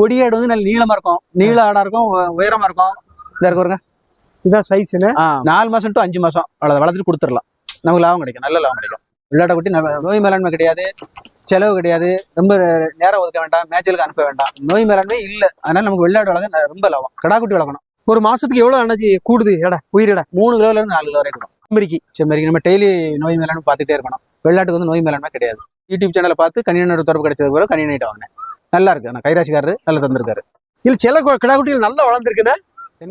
கொடியாடு வந்து நல்ல நீளமா இருக்கும். நீள ஆடா இருக்கும் உயரமா இருக்கும். இதா இருக்கு பாருங்க. இதான் சைஸ்னு நாலு மாசம் டு அஞ்சு மாசம். அவ்வளவு வளர்த்துட்டு கொடுத்துடலாம். நமக்கு லாபம் கிடைக்கும். நல்ல லாபம் கிடைக்கும். விளையாட்ட குட்டி நோய் மேலாண்மை கிடையாது. செலவு கிடையாது. ரொம்ப நேரம் ஒதுக்க வேண்டாம். மேய்ச்சலுக்கு அனுப்ப வேண்டாம். நோய் மேலாண்மை இல்ல. அதனால நமக்கு வெள்ளாடு வளர்க்க ரொம்ப லாபம். கடா குட்டி வளர்க்கணும். ஒரு மாசத்துக்கு எவ்வளவு அண்ணாச்சி கூடுது? எடை உயிர் எடை? மூணு கிலோல இருந்து நாலு கிலோ வரைக்கும் அமெரிக்கி செம்மறி நம்ம டெய்லி நோய் மேலாண்மை பார்த்துட்டே இருக்கணும். வெள்ளாட்டுக்கு வந்து நோய் மேலாண்மை கிடையாது. யூடியூப் சேனலை பார்த்து கணினோட தொடர்பு கிடைச்சது பிறகு கணினிட்ட வாங்கினேன். நல்லா இருக்கு. நான் கைராசிக்காரரு நல்லா தந்திருக்காரு. இல்ல சில கு- கிடா குட்டிகள் நல்லா வளர்ந்துருக்குண்ணே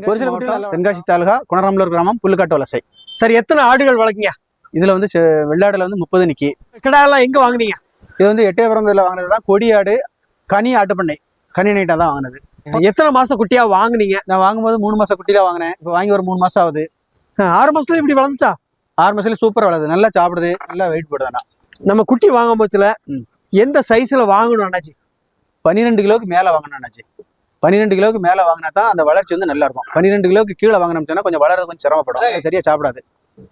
ஒரு சில தென்காசி தாலுகா குணராமலூர் கிராமம் புல்லுக்காட்டு வலசை. சரி எத்தனை ஆடுகள் வளர்க்கீங்க? இதுல வந்து வெள்ளாடுல வந்து முப்பது நிக்கி. கிடா எல்லாம் எங்க வாங்குனீங்க? இது வந்து எட்டயபுரம்ல வாங்கினது தான். கொடியாடு கனி ஆட்டுப்பண்ணை. கனி நைட்டா தான் வாங்கினது. எத்தனை மாசம் குட்டியா வாங்குனீங்க? நான் வாங்கும்போது மூணு மாசம் குட்டியில வாங்கினேன். இப்போ வாங்கி ஒரு மூணு மாசம் ஆகுது. ஆறு மாசத்துல இப்படி வளர்ந்துச்சா? ஆறு மாசத்துல சூப்பர் வளருது. நல்லா சாப்பிடுது. நல்லா வெயிட் போடுது நம்ம குட்டி வாங்கும் போச்சுல. எந்த சைஸ்ல வாங்கணும் அண்ணாச்சி? பன்னிரெண்டு கிலோக்கு மேல வாங்கினாச்சு பன்னிரெண்டு கிலோக்கு மேல வாங்கினா தான் அந்த வளர்ச்சி வந்து நல்லா இருக்கும். பன்னிரெண்டு கிலோக்கு கீழே வாங்கினோம்னு கொஞ்சம் வளர கொஞ்சம் சிரமப்படும். சரியா சாப்பிடாது.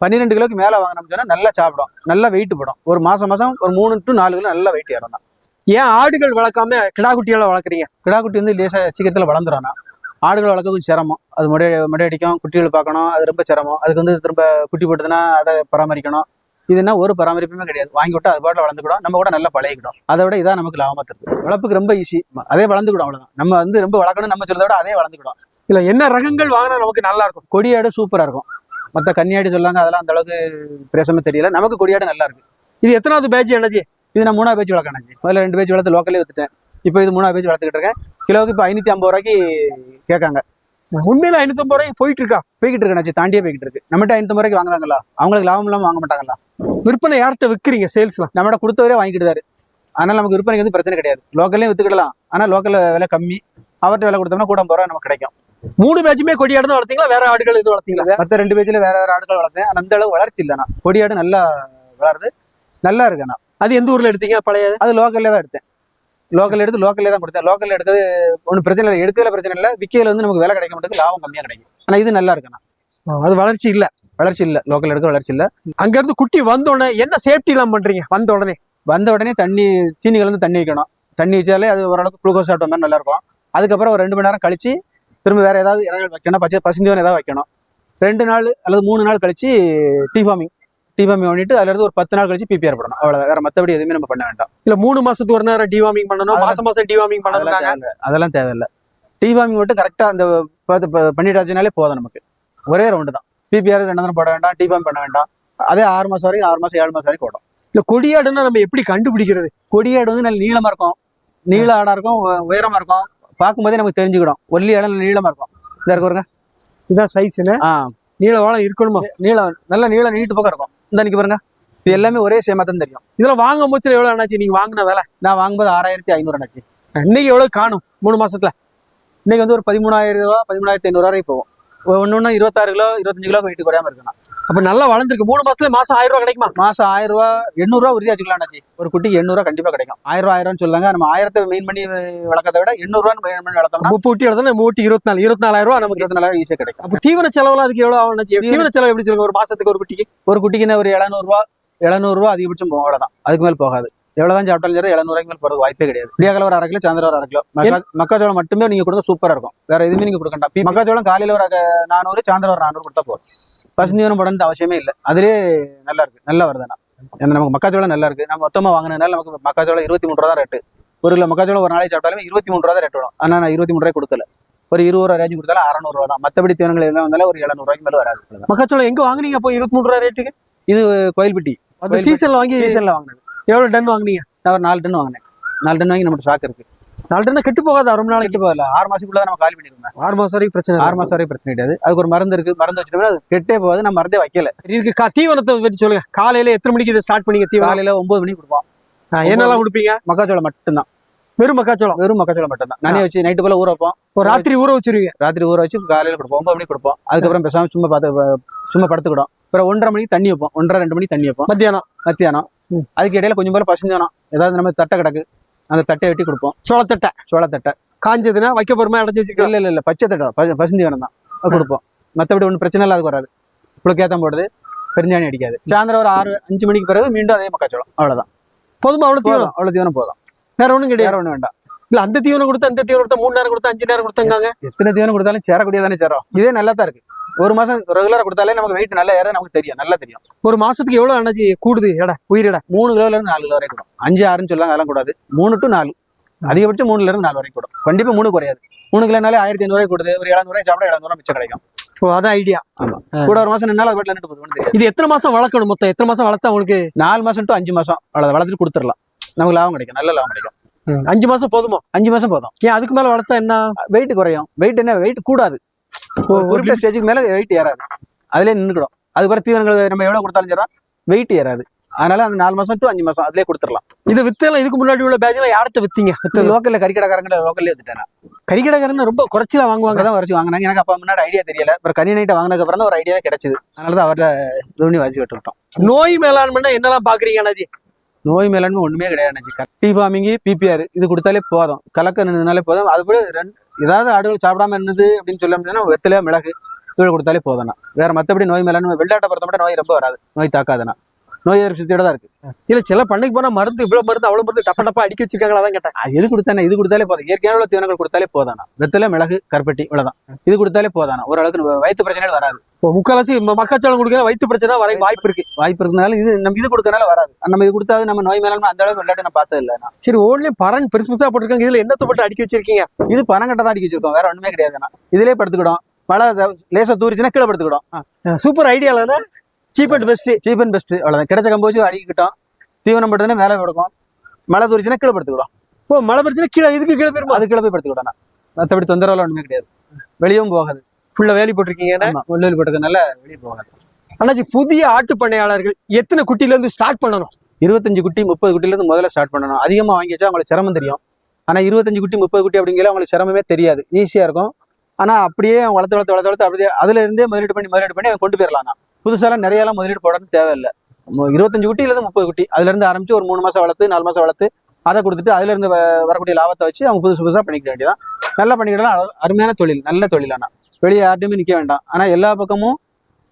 பன்னிரெண்டு கிலோக்கு மேல வாங்கினோம்னு சொன்னா நல்லா சாப்பிடும். நல்லா வெயிட் போடும். ஒரு மாசம் மாசம் ஒரு மூணு டு நாலு கிலோ நல்லா வெயிட் ஏறும் தான். ஏன் ஆடுகள் வளர்க்காம கிடா குட்டிகளை வளர்க்குறீங்க? கிடா குட்டி வந்து லேசா சீக்கிரத்துல வளர்ந்துடும் ஆடுகள் வளர்க்க கொஞ்சம் சிரமம். அது முடை முடை அடிக்கும் குட்டிகள் பார்க்கணும். அது ரொம்ப சிரமம். அதுக்கு வந்து திரும்ப குட்டி போட்டுதுன்னா அதை பராமரிக்கணும். இதுனா ஒரு பராமரிப்புமே கிடையாது. வாங்கி விட்டு அது பாட்டில் வளர்ந்துக்கிடும். நம்ம கூட நல்லா பழகிக்கிடும். அதை விட இதான் நமக்கு லாபமா தருது. வளர்ப்புக்கு ரொம்ப ஈஸி அதே வளர்ந்துக்கிடும் அவ்வளவுதான். நம்ம வந்து ரொம்ப வளர்க்கணும் நம்ம சொல்றத விட அதே வளர்ந்துக்கிடும். இல்ல என்ன ரகங்கள் வாங்கினா நமக்கு நல்லா இருக்கும்? கொடியாடு சூப்பரா இருக்கும். மற்ற கன்னியாடி சொல்லாங்க அதெல்லாம் அந்த அளவுக்கு பிரேசமே தெரியல. நமக்கு கொடியாடு நல்லா இருக்கு. இது எத்தனாவது பேட்ச் அண்ணாச்சி இது நான் மூணாவது பேச்சு வளர்க்கணும் முதல்ல ரெண்டு பேச்சு வளர்த்து லோக்கலே வித்துட்டேன். இப்போ இது மூணாவது பேச்சு வளர்த்துக்கிட்டு இருக்கேன். கிலோவுக்கு இப்போ ஐநூத்தி ஐம்பது ரூபாய்க்கு கேட்காங்க. உண்மையில ஐநூத்தம்பது ரூபாய்க்கு போயிட்டு இருக்கா போய்கிட்டு இருக்கு தாண்டியே போய்கிட்டு இருக்கு. நம்மகிட்ட ஐநூத்தி ரூபாய்க்கு வாங்குறாங்களா அவங்களுக்கு லாபம் இல்லாம வாங்க மாட்டாங்களா விற்பனை யார்கிட்ட விற்கிறீங்க சேல்ஸ்லாம் நம்மகிட்ட கொடுத்தவரே வாங்கிட்டு தாரு அதனால நமக்கு விற்பனைக்கு வந்து பிரச்சனை கிடையாது. லோக்கல்லையும் வித்துக்கிடலாம். ஆனா லோக்கல்ல விலை கம்மி. அவர்கிட்ட விலை கொடுத்தோம்னா கூட ரூபா நமக்கு கிடைக்கும். மூணு பேட்சுமே கொடியாடு தான் வளர்த்தீங்களா? வேற ஆடுகள் எதுவும் வளர்த்தீங்களா? மற்ற ரெண்டு பேஜ்ல வேற வேற ஆடுகள் வளர்த்தேன். அந்த அளவு வளர்ச்சி இல்லைண்ணா கொடியாடு நல்லா வளருது. நல்லா இருக்குண்ணா அது எந்த ஊர்ல எடுத்தீங்க? பழைய அது லோக்கல்லே தான் எடுத்தேன். லோக்கல் எடுத்து லோக்கல்லே தான் கொடுத்தேன் லோக்கல் எடுக்கிறது ஒன்றும் பிரச்சனை இல்லை. எடுக்கிறதுல பிரச்சனை இல்லை விக்கையில வந்து நமக்கு விலை கிடைக்க மாட்டேங்குது லாபம் கம்மியா கிடைக்கும். ஆனா இது நல்லா இருக்குண்ணா அது வளர்ச்சி இல்ல. வளர்ச்சி இல்ல. லோக்கல் எடுக்க வளர்ச்சி இல்ல. அங்க இருந்து குட்டி வந்த உடனே என்ன சேஃப்டி எல்லாம் பண்றீங்க? வந்த உடனே. வந்த உடனே தண்ணி சீனி கலந்து தண்ணி வைக்கணும். தண்ணி வச்சாலே அது ஓரளவுக்கு குளுக்கோஸ் சாப்பிட்ட மாதிரி நல்லா இருக்கும். அதுக்கப்புறம் ஒரு ரெண்டு மணி நேரம் கழிச்சு திரும்ப வேற ஏதாவது இறங்கல் வைக்கணும். பச்சை பசுந்தோன் ஏதாவது வைக்கணும். ரெண்டு நாள் அல்லது மூணு நாள் கழிச்சு டீ ஃபார்மிங் டீ ஃபார்மிங் பண்ணிட்டு அதுல இருந்து ஒரு பத்து நாள் கழிச்சு பிபிஆர் போடணும். அவ்வளவு வேற மத்தபடி எதுவுமே நம்ம பண்ண வேண்டாம். இல்ல மூணு மாசத்துக்கு ஒரு நேரம் டிவார்மிங் பண்ணணும். மாசம் மாசம் பண்ணணும் தேவையில்ல. அதெல்லாம் தேவையில்லை. டீ ஃபார்மிங் மட்டும் கரெக்டா அந்த பண்ணிட்டாச்சுனாலே போதும் நமக்கு. ஒரே ரவுண்டு தான். பிபிஆர் ரெண்டு போட வேண்டாம். டீ ஃபார்ம் பண்ண வேண்டாம். அதே ஆறு மாசம் வரைக்கும் ஆறு மாசம் ஏழு மாசம் வரைக்கும் ஓடும் இல்ல கொடியாடுன்னா நம்ம எப்படி கண்டுபிடிக்கிறது? கொடியாடு வந்து நல்ல நீளமா இருக்கும். நீள ஆடா இருக்கும் உயரமா இருக்கும். பார்க்கும்போதே நமக்கு தெரிஞ்சுக்கிடும். ஒல்லி இடம் நீளமா இருக்கும். இதா இருக்கு பாருங்க. இதான் சைஸ்னு ஆ. நீள வாழம் இருக்கணுமா? நீளம். நல்ல நீளம் நீட்டு பக்கம் இருக்கும். இந்த நிக்க பாருங்க. இது எல்லாமே ஒரே சேமா தான் தெரியும். இதெல்லாம் வாங்கும் போச்சு எவ்வளவு ஆனாச்சு நீங்க வாங்கின விலை? நான் வாங்கும்போது ஆறாயிரத்தி ஐநூறு ஆச்சு இன்னைக்கு எவ்வளவு காணும்? மூணு மாசத்துல? இன்னைக்கு வந்து ஒரு பதிமூணாயிரம் ரூபா பதிமூணாயிரத்தி ஐநூறு வரை போகும். ஒன்று ஒன்று இருபத்தாறு கிலோ இருபத்தஞ்சு கிலோ வெயிட் குறையாம இருக்குண்ணா அப்ப நல்லா வளர்ந்துருக்கு. மூணு மாசத்துல மாசம் ஆயிரம் ரூபாய் கிடைக்குமா? மாசம் ஆயிரம் ரூபா எண்ணூறு ரூபா உறுதியா வச்சுக்கலாம்னாச்சு ஒரு குட்டிக்கு எண்ணூறு ரூபா கண்டிப்பா கிடைக்கும். ஆயிரம் ரூபா ஆயிரம் சொல்லுவாங்க. நம்ம ஆயிரத்தை மெயின் பண்ணி வளர்க்கறத விட எண்ணூறு ரூபா மெயின் பண்ணி வளர்த்தோம்னா முப்பது ஊட்டி எடுத்தா நம்ம ஊட்டி இருபத்தி நாலு இருபத்தி நாலாயிரம் ரூபாய் நமக்கு. இருபத்தி நாலாயிரம் ஈஸியா கிடைக்கும். அப்ப தீவன செலவுலாம் அதுக்கு எவ்வளவு ஆகும்? தீவன செலவு எப்படி சொல்லுங்க? ஒரு மாசத்துக்கு ஒரு குட்டிக்கு? ஒரு குட்டிக்கு என்ன ஒரு எழுநூறு ரூபா எழுநூறு ரூபா அதிகபட்சம் போகும். அவ்வளவுதான். அதுக்கு மேல் போகாது. எவ்வளவுதான் சாப்பிட்டாலும் சரி எழுநூறுக்கு மேல் போறது வாய்ப்பே கிடையாது. விடியாக்கல ஒரு அரை கிலோ சாயந்தரம் ஒரு அரை கிலோ. மக்கா மக்காச்சோளம் மட்டுமே நீங்க கொடுத்தா சூப்பரா இருக்கும். வேற எதுவுமே நீங்க கொடுக்க வேண்டாம். மக்காச்சோளம் காலையில ஒரு நானூறு சாயந்தரம் ஒரு நானூறு கொடுத்தா போதும். பசுந்தீவனம் போடணும் அவசியமே இல்லை. அதுலயே நல்லா இருக்கு. நல்லா வருதுண்ணா ஏன்னா நமக்கு மக்காச்சோளம் நல்லா இருக்கு. நம்ம மொத்தமா வாங்கினதுனால நமக்கு மக்காச்சோளம் இருபத்தி மூணு ரூபா தான் ரேட்டு ஒரு கிலோ மக்காச்சோளம் ஒரு நாளைக்கு சாப்பிட்டாலுமே இருபத்தி மூணு ரூபா தான் ரேட் வரும். ஆனா நான் இருபத்தி மூணு ரூபாய் கொடுக்கல. ஒரு இருபது ரூபா ரேஞ்சு கொடுத்தாலும் அறநூறு ரூபா தான். மத்தபடி தீவனங்கள் எல்லாம் வந்தாலும் ஒரு எழுநூறு ரூபாய்க்கு மேல வராது. மக்காச்சோளம் எங்க வாங்குனீங்க அப்போ இருபத்தி மூணு ரூபாய் ரேட்டுக்கு கோயில்பட்டி. அந்த சீசன்ல வாங்கி சீசன்ல வாங்கினது. எவ்வளவு டன் வாங்குனீங்க? நான் ஒரு நாலு டன் வாங்கினேன். நாலு டன் வாங்கி நம்ம ஸ்டாக் இருக்கு. நாலு டன் கெட்டு போகாதா ரொம்ப நாளைக்கு நாளைக்கு போகல ஆறு மாசத்துக்குள்ள நம்ம காலி பண்ணிருந்தோம் ஆறு மாசம் வரைக்கும் பிரச்சனை ஆறு மாசம் வரைக்கும் பிரச்சனை கிடையாது. அதுக்கு ஒரு மருந்து இருக்கு. மருந்து வச்சுட்டோம்னா அது கெட்டே போகாது. நான் மருந்தே வைக்கல. இதுக்கு தீவனத்தை பற்றி சொல்லுங்க. காலையில எத்தனை மணிக்கு இதை ஸ்டார்ட் பண்ணீங்க தீவனம்? காலையில ஒன்பது மணிக்கு கொடுப்போம். என்னெல்லாம் கொடுப்பீங்க? மக்காச்சோளம் மட்டும்தான். வெறும் மக்காச்சோளம்? வெறும் மக்காச்சோளம் மட்டும்தான். நானே வச்சு நைட்டு போல ஊற வைப்போம். ஒரு ராத்திரி ஊற வச்சிருவீங்க? ராத்திரி ஊற வச்சு காலையில கொடுப்போம். ஒன்பது மணிக்கு கொடுப்போம். அதுக்கப்புறம் பேசாம சும்மா பார்த்து சும்மா படுத்துக்கிடும். அப்புறம் ஒன்றரை மணிக்கு தண்ணி வைப்போம். ஒன்றரை ரெண்டு மணிக்கு தண்ணி வைப்போம். மத்தியானம்? மத்தியானம். அதுக்கு இடையில கொஞ்சம் போல பசுந்தானம் ஏதாவது நம்ம தட்டை கிடக்கு. அந்த தட்டை வெட்டி கொடுப்போம். சோளத்தட்டை. சோளத்தட்டை. காஞ்சதுன்னா வைக்க போறமா? அடைஞ்சு வச்சுக்கலாம். இல்ல இல்ல இல்ல. பச்சை தட்டை. பசு- பசுந்தீவனம் தான். கொடுப்போம். மத்தபடி ஒன்றும் பிரச்சனை இல்லாத வராது புழுக்கேத்தம் போடுது பெருஞ்சாணி அடிக்காது. சாயந்தரம் ஒரு ஆறு அஞ்சு மணிக்கு பிறகு மீண்டும் அதே மக்காச்சோளம். அவ்வளவுதான். போதுமா? அவ்வளவு தீவனம்? போதும் அவ்வளவு தீவனம் போதும். வேற ஒண்ணும் கிடையாது. வேற ஒண்ணும் வேண்டாம். இல்ல அந்த தீவனம் கொடுத்தா அந்த தீவனம் கொடுத்தா மூணு நேரம் கொடுத்தா அஞ்சு நேரம் கொடுத்தாங்க எத்தனை தீவனம் கொடுத்தாலும் சேரக்கூடியதானே சேரும். இதே நல்லா தான் இருக்கு. ஒரு மாசம் ரெகுலரா கொடுத்தாலே நமக்கு வெயிட் நல்லா ஏற நமக்கு தெரியும். நல்லா தெரியும். ஒரு மாசத்துக்கு எவ்வளவு அண்ணாச்சி கூடுது? எடை உயிர் எடை? மூணு கிலோல இருந்து நாலு கிலோ வரைக்கும் கூடும். அஞ்சு ஆறுன்னு சொல்லுவாங்க அதெல்லாம் கூடாது. மூணு டு நாலு. அதிகபட்சம் மூணுல இருந்து நாலு வரைக்கும் கூடும். கண்டிப்பா மூணு குறையாது. மூணு கிலோனாலே ஆயிரத்தி ஐநூறு கொடுது. ஒரு ரூபாய் சாப்பிட எழுநூறு மிச்சம் கிடைக்கும். ஓ அதான் ஐடியா கூட ஒரு மாசம் நின்னாலும் அது வீட்டுல நின்று போதும் தெரியாது இது எத்தனை மாசம் வளர்க்கணும் மொத்தம்? எத்தனை மாசம் வளர்த்தா உங்களுக்கு? நாலு மாசம் டு அஞ்சு மாசம். அவ்வளவு வளர்த்துட்டு கொடுத்துடலாம். நமக்கு லாபம் கிடைக்கும். நல்ல லாபம் கிடைக்கும். அஞ்சு மாசம் போதுமா? அஞ்சு மாசம் போதும். ஏன் அதுக்கு மேல வளர்த்தா என்ன? வெயிட் குறையும். வெயிட் என்ன? வெயிட் கூடாது. குறிப்பிட்ட ஸ்டேஜுக்கு மேல வெயிட் ஏறாது. அதுலயே நின்றுடும் அது பிறகு தீவனங்கள் நம்ம எவ்வளவு கொடுத்தாலும் சரி வெயிட் ஏறாது. அதனால அந்த நாலு மாசம் டு அஞ்சு மாசம் அதுலயே கொடுத்துடலாம். இது வித்தெல்லாம் இதுக்கு முன்னாடி உள்ள பேட்ச்ல யார்கிட்ட வித்தீங்க? லோக்கல்ல கறிக்கடைக்காரங்க லோக்கல்ல எடுத்துட்டேன் கறிக்கடைக்காரன் ரொம்ப குறைச்சலா வாங்குவாங்க. அங்கதான் வரைச்சு வாங்கினாங்க. எனக்கு அப்பா முன்னாடி ஐடியா தெரியல. அப்புறம் கனி நைட்டை வாங்கினதுக்கு அப்புறம் தான் ஒரு ஐடியா கிடைச்சது. அதனால தான் அவர்கிட்ட இது பண்ணி வச்சு விட்டுவிட்டோம் நோய் மேலாண்மைன்னா என்னெல்லாம் பாக்குறீங்க அண்ணாச்சி? நோய் மேலாண்மை ஒண்ணுமே கிடையாது கட்டி ஃபார்மிங் பிபிஆர் இது கொடுத்தாலே போதும். கலக்க நின்னாலே போதும். அது கூட ரெண்டு ஏதாவது ஆடுகள் சாப்பிடாம இருந்தது அப்படின்னு சொல்ல முடியும்னா வெத்தில மிளகு தூள் கொடுத்தாலே போதும்ண்ணா. வேற மத்தபடி நோய் மேலாண்மை வெள்ளாட்டை பொறுத்த மட்டும் நோய் ரொம்ப வராது. நோய் தாக்காதுண்ணா. நோய் எதிர்ப்பு சக்தியோட தான் இருக்கு. இல்ல சில பண்ணைக்கு போனா மருந்து இவ்வளவு மருந்து அவ்வளவு மருந்து டப்ப டப்பா அடிக்க வச்சிருக்காங்களா அதான் கேட்டேன். எது கொடுத்தானே இது கொடுத்தாலே போதும். இயற்கையான உள்ள தீவனங்கள் கொடுத்தாலே போதாண்ணா வெத்தில மிளகு கருப்பட்டி இவ்வளவுதான். இது கொடுத்தாலே போதாண்ணா ஓரளவுக்கு வயிற்று பிரச்சனைகள் வராது. இப்போ முக்கால்வாசி மக்காச்சோளம் கொடுக்கிற வயிற்று பிரச்சனை வர வாய்ப்பு இருக்கு. வாய்ப்பு இருக்கிறதுனால இது நம்ம இது கொடுக்கறனால வராது. நம்ம இது கொடுத்தாவது நம்ம நோய் மேலாண்மை அந்த அளவுக்கு விளையாட்டு நான் பார்த்தது இல்லை சரி ஓன்லயும் பரன் பெருசு பெருசா போட்டிருக்காங்க. இதுல என்னத்தை போட்டு அடிக்க வச்சிருக்கீங்க? இது பனங்கட்டை தான் அடிக்க வச்சிருக்கோம். வேற ஒண்ணுமே கிடையாதுண்ணா இதுலயே படுத்துக்கிடும். மழை த- லேசா தூரிச்சுன்னா கீழே படுத்துக்கிடும். சூப்பர் ஐடியா இல்ல cheap and best cheap and best அவ்வளவுதான். கிடைச்ச கம்பு வச்சு அடிக்கிட்டோம். தீவனம் போட்டோன்னே மேலே கொடுக்கும். மழை தூரிச்சுன்னா கீழே படுத்துக்கிடும். ஓ மழை பிரச்சனை கீழே இதுக்கு கீழே போயிருமா? அது கீழே போய் படுத்துக்கிட்டோம் மற்றபடி தொந்தரவுலாம் ஒண்ணுமே கிடையாது. வெளியும் போகாது. ஃபுல்லா வேலி போட்டிருக்கீங்க உள்ளூர் போட்டுக்கனால வெளியே போகாது அண்ணாச்சி புதிய ஆட்டு பண்ணையாளர்கள் எத்தனை குட்டில இருந்து ஸ்டார்ட் பண்ணணும்? இருபத்தஞ்சு குட்டி முப்பது குட்டில இருந்து முதல்ல ஸ்டார்ட் பண்ணணும். அதிகமா வாங்கி வச்சா அவங்களுக்கு சிரமம் தெரியும். ஆனா இருபத்தஞ்சு குட்டி முப்பது குட்டி அப்படிங்கிற அவங்களுக்கு சிரமமே தெரியாது. ஈஸியா இருக்கும். ஆனா அப்படியே வளர்த்து வளர்த்து வளர்த்து வளர்த்து அப்படியே அதுல இருந்தே முதலீடு பண்ணி முதலீடு பண்ணி அவங்க கொண்டு போயிடலாம் புதுசாலாம் நிறைய எல்லாம் முதலீடு போடணும் தேவையில்லை. இருபத்தஞ்சு குட்டில இருந்து முப்பது குட்டி. அதுல இருந்து ஆரம்பிச்சு ஒரு மூணு மாசம் வளர்த்து நாலு மாசம் வளர்த்து அதை கொடுத்துட்டு அதுல இருந்து வரக்கூடிய லாபத்தை வச்சு அவங்க புதுசு புதுசா பண்ணிக்க வேண்டியதான் நல்லா பண்ணிக்கிடலாம். அரு- அருமையான தொழில் நல்ல தொழில் ஆனா வெளியே யார்ட்டையுமே நிக்க வேண்டாம். ஆனா எல்லா பக்கமும்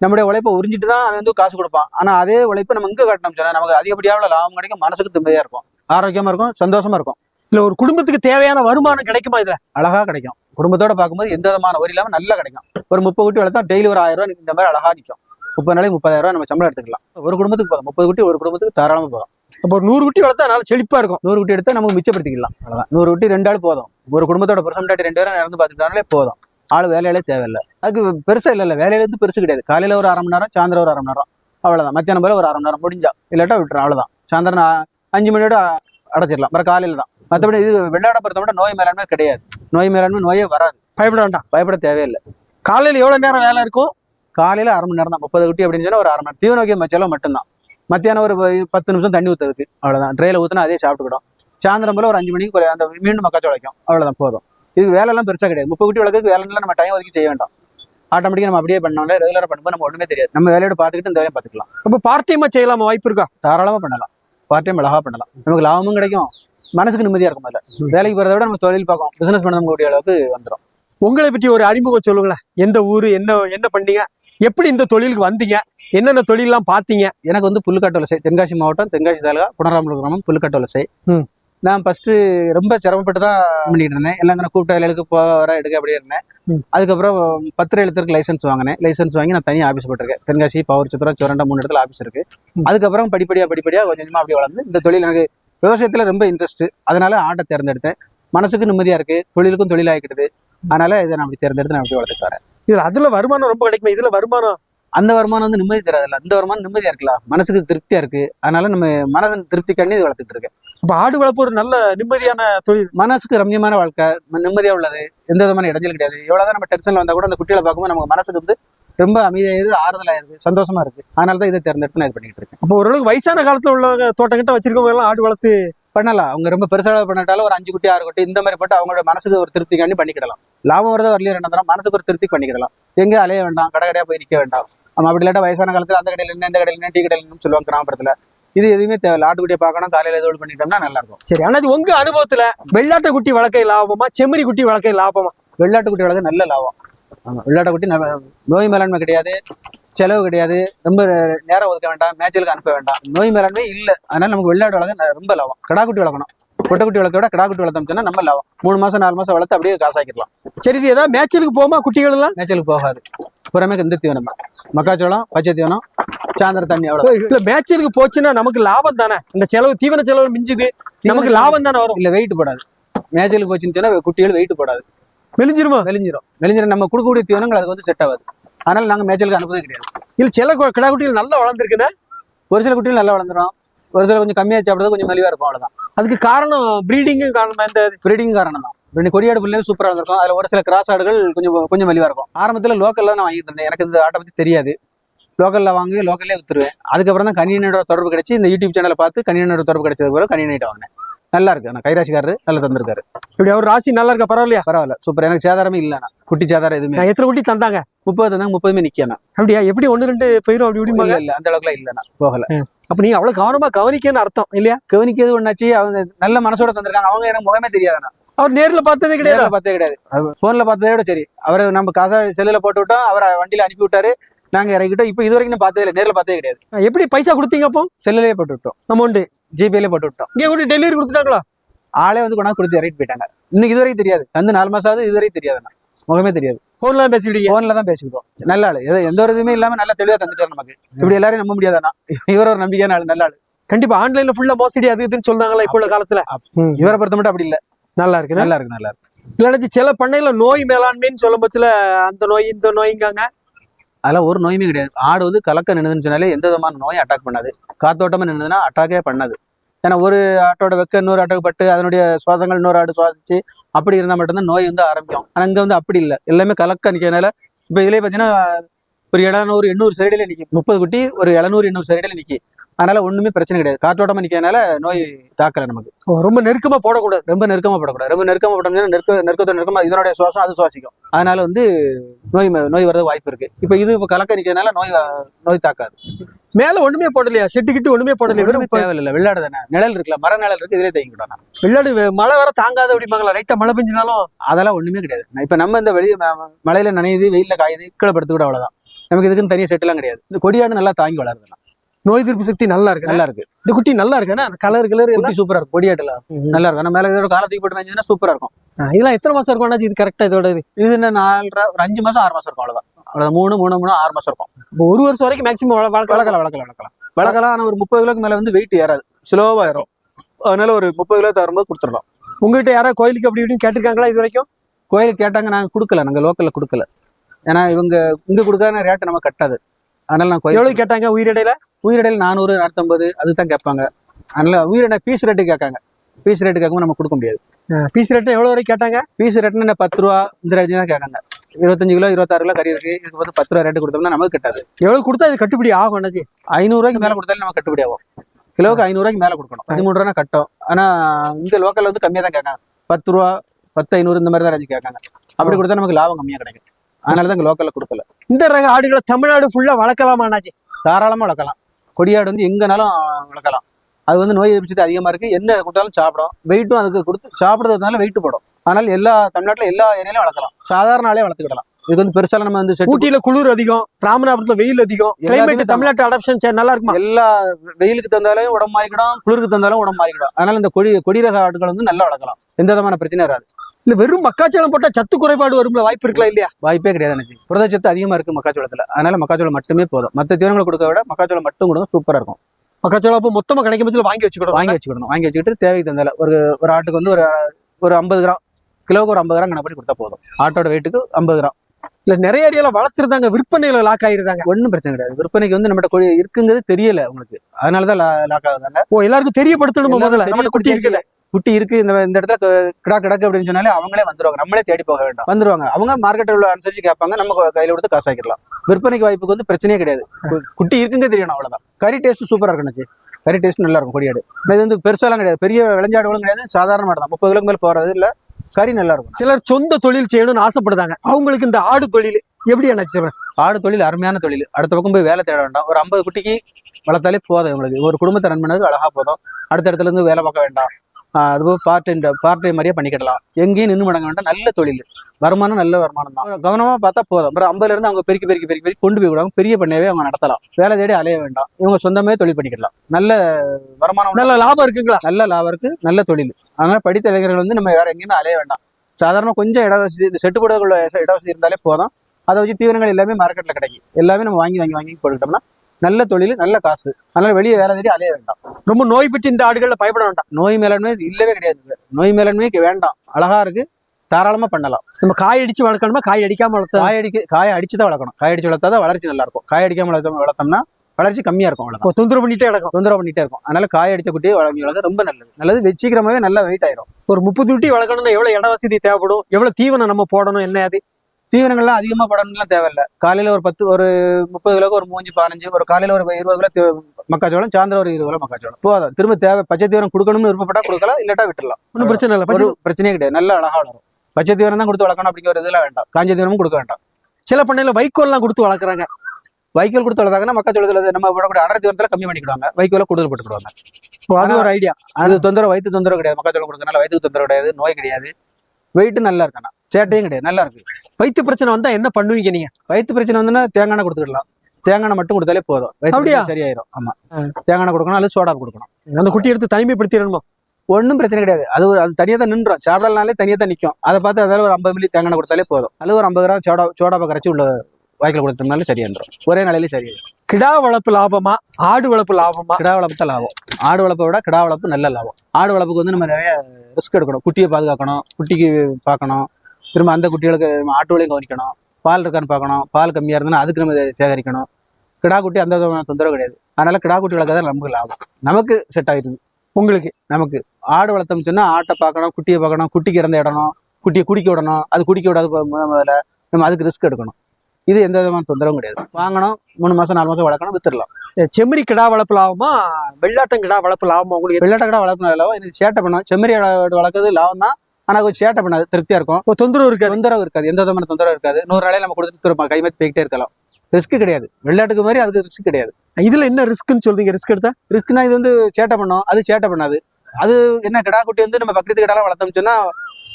நம்முடைய உழைப்பை உறிஞ்சிட்டு தான் அவன் வந்து காசு கொடுப்பான். ஆனா அதே உழைப்பை நம்ம இங்க காட்டணும் சொன்னா நமக்கு அதிகப்படியாக லாபம் கிடைக்கும் மனசுக்கு திரும்பதியா இருக்கும் ஆரோக்கியமா இருக்கும் சந்தோஷமா இருக்கும். இல்ல ஒரு குடும்பத்துக்கு தேவையான வருமானம் கிடைக்குமா இதுல? அழகா கிடைக்கும். குடும்பத்தோட பார்க்கும்போது எந்த விதமான வரி இல்லாம நல்லா கிடைக்கும். ஒரு முப்பது குட்டி வளர்த்தா டெய்லி ஒரு ஆயிரம் ரூபாய் இந்த மாதிரி அழகா நிற்கும் முப்பது நாளைக்கு முப்பதாயிரம் ரூபாய் நம்ம சம்பளம் எடுத்துக்கலாம். ஒரு குடும்பத்துக்கு போதும். முப்பது குட்டி ஒரு குடும்பத்துக்கு தாராளமா போதும். அப்போ ஒரு நூறு குட்டி வளர்த்தா நல்லா செழிப்பா இருக்கும். நூறு குட்டி எடுத்தா நமக்கு மிச்சப்படுத்திக்கலாம். அவ்வளவுதான். நூறு குட்டி ரெண்டு ஆள் போதும். ஒரு குடும்பத்தோட புருஷன் ரெண்டு பேரும் இறந்து பார்த்துட்டாலே போதும். ஆள் வேலையிலே தேவையில்லை. அதுக்கு பெருசா இல்ல இல்ல வேலையில இருந்து பெருசு கிடையாது. காலையில ஒரு அரை மணி நேரம் சாயந்தரம் ஒரு அரை மணி நேரம் அவ்வளவுதான். மத்தியானம் போல ஒரு அரை மணி நேரம் முடிஞ்சா இல்லாட்டா விட்டுரும் அவ்வளவுதான். சாயந்தரம் அஞ்சு மணியோட அடைச்சிடலாம். அப்புறம் காலையில தான். மற்றபடி இது வெள்ளாட பொறுத்த மட்டும் நோய் மேலாண்மை கிடையாது. நோய் மேலாண்மை நோயே வராது. பயப்பட வேண்டாம். பயப்பட தேவையில்லை. காலையில எவ்வளவு நேரம் வேலை இருக்கும்? காலையில அரை மணி நேரம் தான். முப்பது குட்டி அப்படின்னு சொன்னா ஒரு அரை மணி நேரம். தீவன வைக்க மச்சாலும் மட்டும்தான். மத்தியானம் ஒரு பத்து நிமிஷம் தண்ணி ஊத்துறதுக்கு அவ்வளவுதான். ட்ரெயில ஊத்துனா அதே சாப்பிட்டுக்கிடும். சாயந்தரம் போல ஒரு அஞ்சு மணிக்கு அந்த மீண்டும் மக்காச்சோளம் வைக்கும். அவ்வளவுதான் போதும். இது வேலை எல்லாம் பெருசா கிடையாது. முப்பது குட்டி வளர்க்கறதுக்கு வேலைலாம் நம்ம டைம் ஒதுக்கி செய்ய வேண்டாம். ஆட்டோமேட்டிக்கா நம்ம அப்படியே பண்ணோம்ல ரெகுலரா பண்ணும்போது நம்ம ஒண்ணுமே தெரியாது. நம்ம வேலையோட பார்த்துக்கிட்டு இந்த வேலையை பார்த்துக்கலாம். அப்போ பார்ட் டைமா செய்யலாமா? வாய்ப்பு இருக்கா? தாராளமா பண்ணலாம். பார்ட் டைம் அழகா பண்ணலாம். நமக்கு லாபமும் கிடைக்கும். மனசுக்கு நிம்மதியா இருக்கும் அதில். வேலைக்கு போறதை விட நம்ம தொழில் பார்க்கும் பிசினஸ் பண்ண கூடிய அளவுக்கு வந்துடும் உங்களை பற்றி ஒரு அறிமுகம் சொல்லுங்களேன். எந்த ஊரு என்ன என்ன பண்ணீங்க? எப்படி இந்த தொழிலுக்கு வந்தீங்க? என்னென்ன தொழிலெல்லாம் பார்த்தீங்க? எனக்கு வந்து புல்லுக்காட்டு வலசை தென்காசி மாவட்டம் தென்காசி தாலுகா புனராமலூர் கிராமம் புல்லுக்காட்டு வலசை. ம். நான் ஃபர்ஸ்ட் ரொம்ப சிரமப்பட்டு தான் பண்ணிட்டு இருந்தேன். எல்லாம் நான் கூப்பிட்ட வேலைகளுக்கு போக வர எடுக்க அப்படியே இருந்தேன். அதுக்கப்புறம் பத்திர எழுத்துக்கு லைசன்ஸ் வாங்கினேன். லைசன்ஸ் வாங்கி நான் தனியாக ஆஃபீஸ் போட்டிருக்கேன். தென்காசி பவர் சித்திரம் சுரண்டா மூணு இடத்துல ஆஃபீஸ் இருக்கு. அதுக்கப்புறம் படிப்படியாக படிப்படியாக கொஞ்சம் கொஞ்சமாக அப்படியே வளர்ந்து இந்த தொழில் எனக்கு விவசாயத்தில் ரொம்ப இன்ட்ரெஸ்ட் அதனால ஆட்டை தேர்ந்தெடுத்தேன். மனசுக்கு நிம்மதியாக இருக்கு. தொழிலுக்கும் தொழிலாகிக்கிடுது அதனால இதை நான் அப்படி தேர்ந்தெடுத்து நான் அப்படி வளர்த்துட்டு வரேன். இதுல அதுல வருமானம் ரொம்ப கிடைக்குமா? இதுல வருமானம் அந்த வருமானம் வந்து நிம்மதி தராதுல்ல. இந்த வருமானம் நிம்மதியா இருக்கலாம். மனசுக்கு திருப்தியா இருக்கு. அதனால நம்ம மனதின் திருப்தி கண்ணி இது வளர்த்துட்டு இருக்கேன். அப்ப ஆடு வளர்ப்பு ஒரு நல்ல நிம்மதியான தொழில். மனசுக்கு ரம்யமான வாழ்க்கை. ம- நிம்மதியா உள்ளது. எந்த விதமான இடைஞ்சல் கிடையாது. எவ்வளவுதான் நம்ம டென்ஷன்ல வந்தா கூட அந்த குட்டிகளை பார்க்கும்போது நமக்கு மனசுக்கு வந்து ரொம்ப அமைதியாயிருது ஆறுதலா இருக்கு சந்தோஷமா இருக்கு. அதனால தான் இதை தேர்ந்தெடுத்து நான் இது பண்ணிட்டு இருக்கேன். அப்போ ஓரளவுக்கு வயசான காலத்துல உள்ளவங்க தோட்டம் கிட்ட வச்சிருக்கவங்க எல்லாம் ஆடு வளர்த்து பண்ணலாம். அவங்க ரொம்ப பெருசாக பண்ணிட்டாலும் ஒரு அஞ்சு குட்டி ஆறு குட்டி இந்த மாதிரி போட்டு அவங்களோட மனசுக்கு ஒரு திருப்தி காண்டி பண்ணிக்கிடலாம். லாபம் வரதோ வரலையோ ரெண்டாம் மனசுக்கு ஒரு திருப்தி பண்ணிக்கிடலாம். எங்கே அலைய வேண்டாம் கடை கடையா போய் நிற்க வேண்டாம். நம்ம அப்படி இல்லாட்டா வயசான காலத்துல அந்த கடையில் என்ன இந்த கடையில் என்ன டீ கடையில் சொல்லுவாங்க கிராமப்புறத்துல. இது எதுவுமே தேவையில்ல ஆட்டுக்குட்டியை பார்க்கணும் காலையில எதோடு பண்ணிட்டோம்னா நல்லா இருக்கும். சரி ஆனா இது உங்க அனுபவத்துல வெள்ளாட்டு குட்டி வளர்க்கை லாபமா செம்மறி குட்டி வளர்க்கை லாபமா? வெள்ளாட்டு குட்டி வளர்க்க நல்ல லாபம். ஆமா வெள்ளாட்டு குட்டி நல்ல நோய் மேலாண்மை கிடையாது செலவு கிடையாது ரொம்ப நேரம் ஒதுக்க வேண்டாம் மேய்ச்சலுக்கு அனுப்ப வேண்டாம். நோய் மேலாண்மை இல்லை. அதனால நமக்கு வெள்ளாட்டு வளர்க்க ரொம்ப லாபம். கடா குட்டி வளர்க்கணும். கொட்டைக்குட்டி வளர்க்க விட கிடா குட்டி வளர்த்தோம்னா நம்ம லாபம். மூணு மாசம் நாலு மாசம் வளர்த்து அப்படியே காசாக்கிடலாம். சரி இது ஏதாவது மேட்சலுக்கு போமா குட்டிகள் எல்லாம் மேய்ச்சலுக்கு போகாது. புறமே இந்த தீவனம் மக்காச்சோளம் பச்சை தீவனம் சாயந்தரம் தண்ணி அவ்வளோ இல்ல மேட்சலுக்கு போச்சுன்னா நமக்கு லாபம் தானே? இந்த செலவு தீவன செலவு மிஞ்சுது. நமக்கு லாபம் தானே வரும்? இல்ல வெயிட் போடாது. மேய்ச்சலுக்கு போச்சுன்னு சொன்னா குட்டிகள் வெயிட் போடாது. மெலிஞ்சிருமா? மெலிஞ்சிரும். மெலிஞ்சிரும். நம்ம கொடுக்கக்கூடிய தீவனங்கள் அதுக்கு வந்து செட் ஆகாது. அதனால நாங்க மேய்ச்சலுக்கு அனுப்புறதே கிடையாது. இல்ல சில கிடா குட்டிகள் நல்லா வளர்ந்துருக்குன்னா? ஒரு சில குட்டிகள் நல்லா வளர்ந்துரும். ஒரு சில கொஞ்சம் கம்மியா சாப்பிடுறது கொஞ்சம் மெலிவா இருக்கும் அவ்வளவுதான். அதுக்கு காரணம் பிரீடிங்கும் காரணமா இந்த பிரீடிங் காரணம் தான். ரெண்டு கொடியாடு பிள்ளைங்க சூப்பரா இருந்திருக்கும். அதுல ஒரு சில கிராஸ் ஆடுகள் கொஞ்சம் கொஞ்சம் மெலிவா இருக்கும். ஆரம்பத்துல லோக்கல்ல நான் வாங்கிட்டு இருந்தேன் எனக்கு இந்த ஆட்டை பத்தி தெரியாது. லோக்கல்ல வாங்கி லோக்கல்லே வித்துருவேன். அதுக்கப்புறம் தான் கனியனோட தொடர்பு கிடைச்சி இந்த யூடியூப் சேனலை பார்த்து கனியனோட தொடர்பு கிடைச்சது பிறகு கனியனைட்ட வாங்கினேன். நல்லா இருக்கு. நான் கைராசிக்காரரு நல்லா தந்திருக்காரு. இப்படி அவர் ராசி நல்லா இருக்கா? பரவாயில்லையா? பரவாயில்ல. சூப்பர் எனக்கு சேதாரமே இல்லைண்ணா குட்டி சேதாரம் எதுவுமே எத்தனை குட்டி தந்தாங்க? முப்பது தந்தாங்க முப்பதுமே நிக்கணும் அப்படியா? எப்படி ஒண்ணு ரெண்டு போயிரும் அப்படி இப்படி இல்ல இல்ல அந்த அளவுக்குலாம் இல்லைண்ணா போகல. அப்ப நீங்க அவ்வளவு கவனமா கவனிக்கன்னு அர்த்தம் இல்லையா? கவனிக்கிறது ஒண்ணாச்சு அவங்க நல்ல மனசோட தந்திருக்காங்க. அவங்க எனக்கு முகமே தெரியாதுண்ணா அவர் நேர்ல பார்த்ததே கிடையாது. நேர்ல பார்த்ததே கிடையாது. போன்ல பார்த்ததே விட சரி. அவரை நம்ம காசா செல்லுல போட்டு விட்டோம் அவரை வண்டியில அனுப்பி விட்டாரு. நாங்க இறக்கிட்டோம் இப்போ இது வரைக்கும் நான் பார்த்ததே இல்லை. நேர்ல பார்த்ததே கிடையாது. எப்படி பைசா கொடுத்தீங்க அப்போ? செல்லுலயே போட்டு விட்டோம். அமௌண்ட் ஜிபேல போட்டு விட்டோம். இங்க கூட டெலிவரி கொடுத்துட்டாங்களா? ஆளே வந்து கொண்டாந்து கொடுத்து இறக்கிட்டு போயிட்டாங்க. இன்னும் இது வரைக்கும் தெரியாது. வந்து நாலு மாசம் ஆகுது இது வரைக்கும் தெரியாதுண்ணா முகமே தெரியாது. போன்லாம் பேசிவிட்டீங்க போன்ல தான் பேசிக்கிட்டோம். நல்ல ஆளு. எது- எந்த ஒரு இதுவுமே இல்லாம நல்லா தெளிவா தந்துட்டாரு நமக்கு. இப்படி எல்லாரையும் நம்ப முடியாதாண்ணா இவர் ஒரு நம்பிக்கையான ஆளு நல்ல ஆளு. கண்டிப்பா ஆன்லைன்ல ஃபுல்லா மோசடி அது இதுன்னு சொன்னாங்களா இப்போ உள்ள காலத்துல? இவரை பொறுத்த மட்டும் அப்படி இல்ல. நல்லா இருக்கு. நல்லா இருக்கு நல்லா இருக்கு. இல்லைன்னா சில பண்ணையில நோய் மேலாண்மைன்னு சொல்லும் பட்சத்துல அந்த நோய் இந்த நோய்ங்காங்க. அதெல்லாம் ஒரு நோயுமே கிடையாது. ஆடு வந்து கலக்க நின்றுதுன்னு சொன்னாலே எந்த விதமான நோயும் அட்டாக் பண்ணாது. காத்தோட்டமா நின்றுதுன்னா அட்டாக்கே பண்ணாது. ஏன்னா ஒரு ஆட்டோட வெக்க இன்னொரு ஆட்டோக்கு பட்டு அதனுடைய சுவாசங்கள் இன்னொரு ஆடு சுவாசிச்சு அப்படி இருந்தால் மட்டும்தான் நோய் வந்து ஆரம்பிக்கும். ஆனால் இங்கே வந்து அப்படி இல்லை. எல்லாமே கலக்க நிற்கிறதுனால இப்போ இதுலேயே பார்த்தீங்கன்னா ஒரு எழுநூறு எண்ணூறு சரிடையில நிற்கி முப்பது குட்டி ஒரு எழுநூறு எண்ணூறு சரிடையில நிற்கி அதனால ஒண்ணுமே பிரச்சனை கிடையாது. காற்றோட்டமா நிற்கிறதுனால நோய் தாக்கல நமக்கு. ரொம்ப நெருக்கமா போடக்கூடாது. ரொம்ப நெருக்கமா படக்கூடாது. ரொம்ப நெருக்கமா பட்டோம்னா நெருக்க நெருக்கத்தோட நெருக்கமா இதனுடைய சுவாசம் அது சுவாசிக்கும். அதனால வந்து நோய் நோய் வரது வாய்ப்பு இருக்கு. இப்போ இது இப்போ கலக்க நிற்கிறதுனால நோய் நோய் தாக்காது. மேல ஒண்ணுமே போடலையா? செட்டு கிட்டு ஒண்ணுமே போடலையா? வெறும் தேவையில்லை. வெள்ளாடு தானே. நிழல் இருக்குல்ல மர நிழல் இருக்கு இதுலேயே தங்கிக்கிட்டோம் வெள்ளாடு வெ- மழை வர தாங்காது அப்படிம்பாங்களா? ரைட்டா மழை பெஞ்சினாலும். அதெல்லாம் ஒண்ணுமே கிடையாது. இப்ப நம்ம இந்த வெளியே மழையில நனையுது வெயில்ல காயுது கீழே படுத்து கூட அவ்வளவுதான். நமக்கு இதுக்குன்னு தனியாக செட்டுலாம் கிடையாது. இந்த கொடியாடு நல்லா தாங்கி வளருதுலாம். நோய் எதிர்ப்பு சக்தி நல்லா இருக்கு நல்லா இருக்கு. இந்த குட்டி நல்லா இருக்கு? கலர் கலர் எல்லாம்? சூப்பரா இருக்கும். கொடியாட்டுல நல்லா இருக்கும். மேல இதோட காலத்துக்கு போட்டு மேய்ஞ்சதுன்னா சூப்பரா இருக்கும். இதெல்லாம் எத்தனை மாசம் இருக்கும் இது கரெக்டா இதோட இது? இது என்ன நாலரை ஒரு அஞ்சு மாசம் ஆறு மாசம் இருக்கும் அவ்வளவுதான். அவ்வளவுதான். மூணு மூணு மூணு ஆறு மாசம் இருக்கும். இப்போ ஒரு வருஷம் வரைக்கும் மேக்ஸிமம் வளர்க்கலாம்? வளர்க்கலாம் வளர்க்கலாம் வளர்க்கலாம். வளர்க்கலாம் ஆனா ஒரு முப்பது கிலோக்கு மேல வந்து வெயிட் ஏறாது. ஸ்லோவா ஏறும். அதனால ஒரு முப்பது கிலோ தரும்போது கொடுத்துடலாம். உங்ககிட்ட யாராவது கோயிலுக்கு அப்படி இப்படின்னு கேட்டிருக்காங்களா இது வரைக்கும்? கோயிலுக்கு கேட்டாங்க நாங்க கொடுக்கல. நாங்க லோக்கல்ல கொடுக்கல. ஏன்னா இவங்க இங்க கொடுக்காத ரேட்டு நம்ம கட்டாது. அதனால நான் எவ்வளவு கேட்டாங்க உயிரிடையில? உயிரிடையில் நானூறு நானூத்தம்பது அதுதான் கேட்பாங்க. அதனால உயிரிடை பீஸ் ரேட்டு கேட்காங்க. பீஸ் ரேட்டு கேட்கும் நம்ம கொடுக்க முடியாது. பீஸ் ரேட் எவ்வளவு வரைக்கும் கேட்டாங்க? பீஸ் ரேட்டுன்னு பத்து ரூபா இந்த ரேஞ்சு தான் கேட்காங்க. இருபத்தஞ்சு கிலோ இருபத்தாறு கிலோ கறி இருக்கு. இதுக்கு வந்து பத்து ரூபா ரேட்டு கொடுத்தோம்னா நமக்கு கட்டாது. எவ்வளவு கொடுத்தா இது கட்டுப்படி ஆகும் அண்ணாச்சி ஐநூறு ரூபாய்க்கு மேல கொடுத்தாலும் நம்ம கட்டுப்படி ஆகும். கிலோவுக்கு ஐநூறு ரூபாய்க்கு மேல கொடுக்கணும். பதிமூணு ரூபா கட்டும். ஆனா இங்க லோக்கல்ல வந்து கம்மியா தான் கேட்காங்க. பத்து ரூபா பத்து ஐநூறு இந்த மாதிரி தான் ரேஞ்சு கேட்காங்க. அப்படி கொடுத்தா நமக்கு லாபம் கம்மியா கிடைக்கும். அதனால தான் இங்க லோக்கல்ல கொடுக்கல. இந்த ரக ஆடுகளை தமிழ்நாடு ஃபுல்லா வளர்க்கலாமா அண்ணாச்சி. தாராளமா வளர்க்கலாம். கொடியாடு வந்து எங்கனாலும் வளர்க்கலாம். அது வந்து நோய் எதிர்ப்பு சக்தி அதிகமா இருக்கு. என்ன கொடுத்தாலும் சாப்பிடும். வெயிட்டும் அதுக்கு கொடுத்து சாப்பிடுறதுனால வெயிட் போடும். ஆனால் எல்லா தமிழ்நாட்டுல எல்லா ஏரியாலையும் வளர்க்கலாம். சாதாரண ஆளே வளர்த்துக்கிடலாம். இதுக்கு வந்து பெருசால நம்ம வந்து ஊட்டியில குளிர் அதிகம் ராமநாதபுரத்துல வெயில் அதிகம். கிளைமேட் தமிழ்நாட்டு அடாப்ஷன் நல்லா இருக்குமா? எல்லா வெயிலுக்கு தந்தாலும் உடம்பு மாறிக்கிடும் குளிருக்கு தந்தாலும் உடம்பு மாறிக்கிடும். அதனால இந்த கொடி கொடி ரக ஆடுகள் வந்து நல்லா வளர்க்கலாம். எந்த விதமான பிரச்சனையும் வராது. இல்ல வெறும் மக்காச்சோளம் போட்டா சத்து குறைபாடு வரும்ல வாய்ப்பு இருக்கலாம் இல்லையா? வாய்ப்பே கிடையாது எனக்கு. புரதச்சத்து அதிகமா இருக்கு மக்காச்சோளத்துல. அதனால மக்காச்சோளம் மட்டுமே போதும். மற்ற தீவனங்களை கொடுக்க விட மக்காச்சோளம் மட்டும் கொடுங்க சூப்பரா இருக்கும். மக்காச்சோளம் அப்போ மொத்தமா கிடைக்கும் பட்சத்துல வாங்கி வச்சுக்கிடும் வாங்கி வச்சுக்கிடணும் வாங்கி வச்சுக்கிட்டு தேவைக்கு தந்தால ஒரு ஒரு ஆட்டுக்கு வந்து ஒரு ஒரு ஐம்பது கிராம் கிலோவுக்கு ஒரு ஐம்பது கிராம் கணக்கு கொடுத்தா போதும். ஆட்டோட வெயிட்டுக்கு ஐம்பது கிராம். இல்ல நிறைய ஏரியால வளர்த்துருந்தாங்க விற்பனையில லாக் ஆயிருந்தாங்க ஒன்றும் பிரச்சனை கிடையாது. விற்பனைக்கு வந்து நம்மகிட்ட கொடி இருக்குங்கிறது தெரியல உங்களுக்கு. அதனாலதான் லாக் ஆகுதாங்க ஓ எல்லாருக்கும் தெரியப்படுத்தணுமா முதல்ல? குட்டி இருக்குது குட்டி இருக்கு இந்த இந்த இடத்துல கிடா கிடக்கு அப்படின்னு சொன்னாலே அவங்களே வந்துருவாங்க. நம்மளே தேடி போக வேண்டாம். வந்துருவாங்க. அவங்க மார்க்கெட்டில் உள்ள அனுசரிச்சு கேட்பாங்க நம்ம கையில கொடுத்து காசாக்கிடலாம் விற்பனைக்கு வாய்ப்புக்கு வந்து பிரச்சனையே கிடையாது. குட்டி இருக்குங்க தெரியணும் அவ்வளவுதான். கறி டேஸ்ட் சூப்பரா இருக்கணும் கறி டேஸ்ட் நல்லா இருக்கும் கொடியாடு இது வந்து பெருசாலாம் கிடையாது. பெரிய விளைஞ்சாடுகளும் கிடையாது. சாதாரண மாடு தான் முப்பது கிலோக்கு மேல போறது இல்ல. கறி நல்லா இருக்கும். சிலர் சொந்த தொழில் செய்யணும்னு ஆசைப்படுதாங்க அவங்களுக்கு இந்த ஆடு தொழில் எப்படி என்ன சொல்றேன் ஆடு தொழில் அருமையான தொழில். அடுத்த பக்கம் போய் வேலை தேட வேண்டாம். ஒரு ஐம்பது குட்டிக்கு வளர்த்தாலே போதும் உங்களுக்கு ஒரு குடும்பத்தை ரன் பண்ணதுக்கு அழகா போதும். அடுத்த இடத்துல இருந்து வேலை பார்க்க வேண்டாம். ஆஹ் அதுபோக பார்ட் டைம் பார்ட் டைம் மாதிரியே பண்ணிக்கிடலாம். எங்கேயும் நின்று மடங்க வேண்டாம். நல்ல தொழில். வருமானம் நல்ல வருமானம் தான். கவனமா பார்த்தா போதும். அப்புறம் ஐம்பதுல இருந்து அவங்க பெருக்கி பெருக்கி பெருக்கி பெருக்கி கொண்டு போய் விடுவாங்க. பெரிய பண்ணையவே அவங்க நடத்தலாம். வேலை தேடி அலைய வேண்டாம். இவங்க சொந்தமே தொழில் பண்ணிக்கிடலாம். நல்ல வருமானம் நல்ல லாபம் இருக்குங்களா? நல்ல லாபம் இருக்கு. நல்ல தொழில். அதனால படித்த இளைஞர்கள் வந்து நம்ம வேற எங்கேயுமே அலைய வேண்டாம். சாதாரண கொஞ்சம் இட வசதி இந்த செட்டு போடக்குள்ள இட வசதி இருந்தாலே போதும். அதை வச்சு தீவனங்கள் எல்லாமே மார்க்கெட்ல கிடைக்கும். எல்லாமே நம்ம வாங்கி வாங்கி வாங்கி போட்டுக்கிட்டோம்னா நல்ல தொழில் நல்ல காசு. அதனால வெளியே வேலை தேடி அலைய வேண்டாம். ரொம்ப நோய் பெற்று இந்த ஆடுகள்ல பயப்பட வேண்டாம். நோய் மேலாண்மை இல்லவே கிடையாது நோய் மேலாண்மை வேண்டாம். அழகா இருக்கு. தாராளமா பண்ணலாம். நம்ம காய் அடிச்சு வளர்க்கணுமா? காய் அடிக்காம வளர்த்தா? காய் அடிக்க காயை அடிச்சு தான் வளர்க்கணும். காய் அடிச்சு வளர்த்தா தான் வளர்ச்சி நல்லா இருக்கும். காய் அடிக்காம வளர்த்தோம் வளர்த்தோம்னா வளர்ச்சி கம்மியா இருக்கும் அவ்வளவுதான். இப்போ தொந்தரவு பண்ணிட்டே கிடக்கும். தொந்தரவு பண்ணிட்டே இருக்கும். அதனால காய் அடிச்ச குட்டியை வளர்க்க ரொம்ப நல்லது. நல்லது வெச்சிக்கிறமாவே நல்லா வெயிட் ஆயிரும். ஒரு முப்பது குட்டி வளர்க்கணும்னா எவ்வளவு இட வசதி தேவைப்படும்? எவ்வளவு தீவனம் நம்ம போடணும்? என்ன அது? தீவனங்கள்லாம் அதிகமா படணும்லாம் தேவையில்ல. காலையில ஒரு பத்து ஒரு முப்பது கிலோக்கு ஒரு மூஞ்சி பதினஞ்சு ஒரு காலையில ஒரு இருபது கிலோ மக்காச்சோளம் சாயந்தரம் ஒரு இருபது கிலோ மக்காச்சோளம். போதும் திரும்ப தேவை பச்சை தீவனம் கொடுக்கணும்னு விருப்பப்பட்டா கொடுக்கலாம் இல்லாட்டா விட்டுறலாம். ஒன்றும் பிரச்சனை இல்லை. ஒரு பிரச்சனையே கிடையாது. நல்ல அழகா வளரும். பச்சை தீவனம் தான் கொடுத்து வளர்க்கணும் அப்படிங்கிற இதெல்லாம் வேண்டாம். காஞ்ச தீவனமும் கொடுக்க வேண்டாம். சில பண்ணையில வைக்கோல்லாம் கொடுத்து வளர்க்குறாங்க. வைக்கோல் கொடுத்து வளர்த்தாங்கன்னா மக்காச்சோளத்துல நம்ம விடக்கூடிய அடர் தீவனத்துல கம்மி பண்ணிக்கிடுவாங்க. வைக்கோல கூடுதல் போட்டுக்கிடுவாங்க. அது ஒரு ஐடியா. அது தொந்தரவு வயிற்று தொந்தரவு கிடையாது. மக்காச்சோளம் கொடுக்கறதுனால வயிற்றுக்கு தொந்தரவு கிடையாது. நோய் கிடையாது. வெயிட் நல்லா இருக்கணும் சேட்டையும் கிடையாது நல்லா இருக்கு. வயிற்று பிரச்சனை வந்தா என்ன பண்ணுவீங்க நீங்க? வயிற்று பிரச்சனை வந்துன்னா தேங்காய் கொடுத்துக்கலாம் தேங்காய் மட்டும் கொடுத்தாலே போதும். அப்படியா? சரியாயிரும். ஆமா. தேங்காய் கொடுக்கணும் அல்லது சோடா கொடுக்கணும். அந்த குட்டி எடுத்து தனிமைப்படுத்திடணுமா? ஒன்றும் பிரச்சனை கிடையாது. அது ஒரு அது தனியாக தான் நின்றோம். சாப்பிடலனாலே தனியாக தான் நிற்கும் அதை பார்த்து அதால ஒரு ஐம்பது மில்லி தேங்காய் கொடுத்தாலே போதும். அல்லது ஒரு ஐம்பது கிராம் சோடா சோடாப்பை கரைச்சி உள்ள வாய்க்கில் கொடுத்தோம்னாலே சரியாந்துரும் ஒரே நாளையிலே சரியாயிரும் கிடா வளர்ப்பு லாபமா? ஆடு வளர்ப்பு லாபமா? கிடா வளர்ப்பு தான் லாபம். ஆடு வளர்ப்பை விட கிடா வளர்ப்பு நல்ல லாபம். ஆடு வளர்ப்புக்கு வந்து நம்ம நிறைய ரிஸ்க் எடுக்கணும். குட்டியை பாதுகாக்கணும். குட்டிக்கு பார்க்கணும். திரும்ப அந்த குட்டிகளுக்கு ஆட்டுகளையும் கவனிக்கணும். பால் இருக்கான்னு பார்க்கணும். பால் கம்மியாக இருந்ததுன்னா அதுக்கு நம்ம சேகரிக்கணும். கிடா குட்டி அந்த விதமான தொந்தரவு கிடையாது. அதனால கிடா குட்டி வளர்க்க தான் நமக்கு லாபம். நமக்கு செட் ஆயிருது உங்களுக்கு நமக்கு. ஆடு வளர்த்தோம்னு சொன்னா ஆட்டை பார்க்கணும் குட்டியை பார்க்கணும் குட்டிக்கு இறந்த இடணும் குட்டியை குடிக்க விடணும். அது குடிக்க விடாது முதல்ல நம்ம அதுக்கு ரிஸ்க் எடுக்கணும். இது எந்த விதமான தொந்தரவும் கிடையாது. வாங்கணும் மூணு மாசம் நாலு மாசம் வளர்க்கணும் வித்துடலாம். செம்மறி கிடா வளர்ப்பு லாபமா? வெள்ளாட்டம் கிடா வளர்ப்பு லாபமா உங்களுக்கு? வெள்ளாட்ட கடை வளர்க்கணும் லாபம். இது சேட்டை பண்ணும். செம்மறி வளர்க்கறது லாபம் தான். ஆனா கொஞ்சம் சேட்டை பண்ணாது. திருப்தியா இருக்கும். தொந்தரவு இருக்காது? தொந்தரவு இருக்காது. எந்த விதமான தொந்தரவு இருக்காது. நூறு நாளையில நம்ம கொடுத்து திரும்ப கைமாத்தி போய்கிட்டே இருக்கலாம். ரிஸ்க் கிடையாது. வெள்ளாட்டுக்கு மாதிரி அதுக்கு ரிஸ்க் கிடையாது. இதுல என்ன ரிஸ்க்னு சொல்றீங்க? ரிஸ்க் எடுத்தா? ரிஸ்க்னா இது வந்து சேட்டை பண்ணும். அது சேட்டை பண்ணாது. அது என்ன கிடா குட்டி வந்து நம்ம பக்கத்து கிடாலாம் வளர்த்தோம்னு சொன்னா